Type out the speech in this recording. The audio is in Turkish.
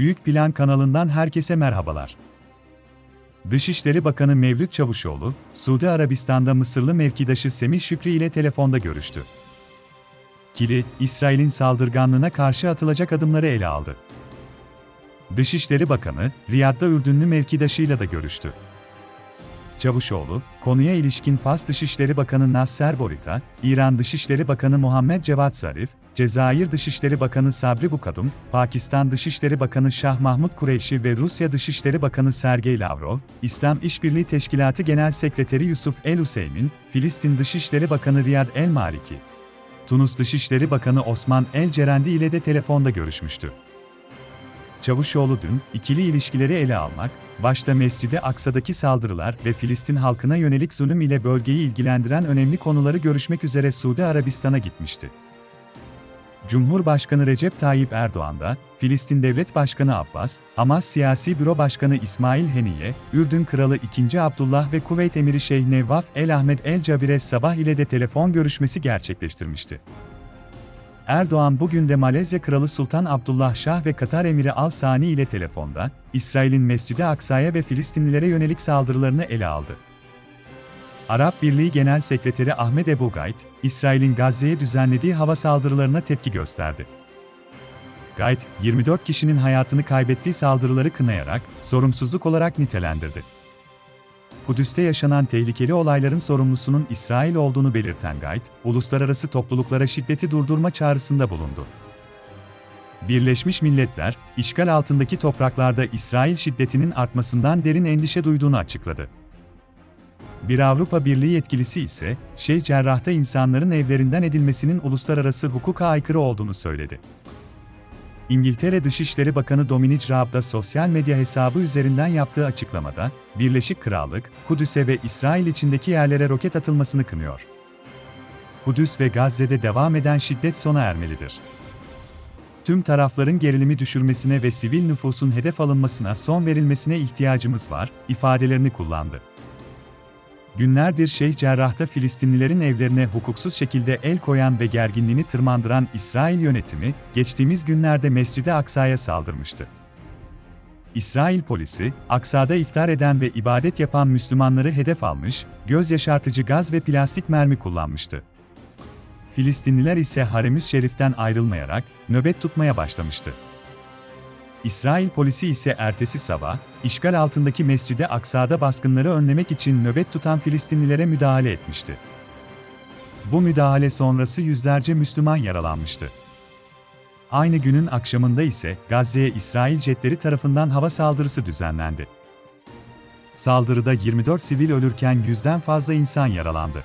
Büyük Plan kanalından herkese merhabalar. Dışişleri Bakanı Mevlüt Çavuşoğlu, Suudi Arabistan'da Mısırlı mevkidaşı Semih Şükrü ile telefonda görüştü. Kili, İsrail'in saldırganlığına karşı atılacak adımları ele aldı. Dışişleri Bakanı, Riyad'da Ürdünlü mevkidaşıyla da görüştü. Çavuşoğlu, konuya ilişkin Fas Dışişleri Bakanı Nasser Borit'a, İran Dışişleri Bakanı Muhammed Cevat Zarif, Cezayir Dışişleri Bakanı Sabri Bukadum, Pakistan Dışişleri Bakanı Şah Mahmut Kureyşi ve Rusya Dışişleri Bakanı Sergey Lavrov, İslam İşbirliği Teşkilatı Genel Sekreteri Yusuf El-Hüseymin, Filistin Dışişleri Bakanı Riyad El-Maliki, Tunus Dışişleri Bakanı Osman El-Cerendi ile de telefonda görüşmüştü. Çavuşoğlu dün, ikili ilişkileri ele almak, başta Mescid-i Aksa'daki saldırılar ve Filistin halkına yönelik zulüm ile bölgeyi ilgilendiren önemli konuları görüşmek üzere Suudi Arabistan'a gitmişti. Cumhurbaşkanı Recep Tayyip Erdoğan da, Filistin Devlet Başkanı Abbas, Hamas Siyasi Büro Başkanı İsmail Heniye, Ürdün Kralı II. Abdullah ve Kuveyt Emiri Şeyh Nevvaf El Ahmet El Cabire Sabah ile de telefon görüşmesi gerçekleştirmişti. Erdoğan bugün de Malezya Kralı Sultan Abdullah Şah ve Katar Emiri Al Sani ile telefonda, İsrail'in Mescid-i Aksa'ya ve Filistinlilere yönelik saldırılarını ele aldı. Arap Birliği Genel Sekreteri Ahmet Ebu Gayt, İsrail'in Gazze'ye düzenlediği hava saldırılarına tepki gösterdi. Gayt, 24 kişinin hayatını kaybettiği saldırıları kınayarak, sorumsuzluk olarak nitelendirdi. Kudüs'te yaşanan tehlikeli olayların sorumlusunun İsrail olduğunu belirten Gayt, uluslararası topluluklara şiddeti durdurma çağrısında bulundu. Birleşmiş Milletler, işgal altındaki topraklarda İsrail şiddetinin artmasından derin endişe duyduğunu açıkladı. Bir Avrupa Birliği yetkilisi ise, Şeyh Cerrah'ta insanların evlerinden edilmesinin uluslararası hukuka aykırı olduğunu söyledi. İngiltere Dışişleri Bakanı Dominic Raab da sosyal medya hesabı üzerinden yaptığı açıklamada, Birleşik Krallık, Kudüs'e ve İsrail içindeki yerlere roket atılmasını kınıyor. Kudüs ve Gazze'de devam eden şiddet sona ermelidir. Tüm tarafların gerilimi düşürmesine ve sivil nüfusun hedef alınmasına son verilmesine ihtiyacımız var, ifadelerini kullandı. Günlerdir Şeyh Cerrah'ta Filistinlilerin evlerine hukuksuz şekilde el koyan ve gerginliğini tırmandıran İsrail yönetimi, geçtiğimiz günlerde Mescid-i Aksa'ya saldırmıştı. İsrail polisi, Aksa'da iftar eden ve ibadet yapan Müslümanları hedef almış, göz yaşartıcı gaz ve plastik mermi kullanmıştı. Filistinliler ise Harem-ü Şerif'ten ayrılmayarak nöbet tutmaya başlamıştı. İsrail polisi ise ertesi sabah, işgal altındaki Mescid-i Aksa'da baskınları önlemek için nöbet tutan Filistinlilere müdahale etmişti. Bu müdahale sonrası yüzlerce Müslüman yaralanmıştı. Aynı günün akşamında ise Gazze'ye İsrail jetleri tarafından hava saldırısı düzenlendi. Saldırıda 24 sivil ölürken yüzden fazla insan yaralandı.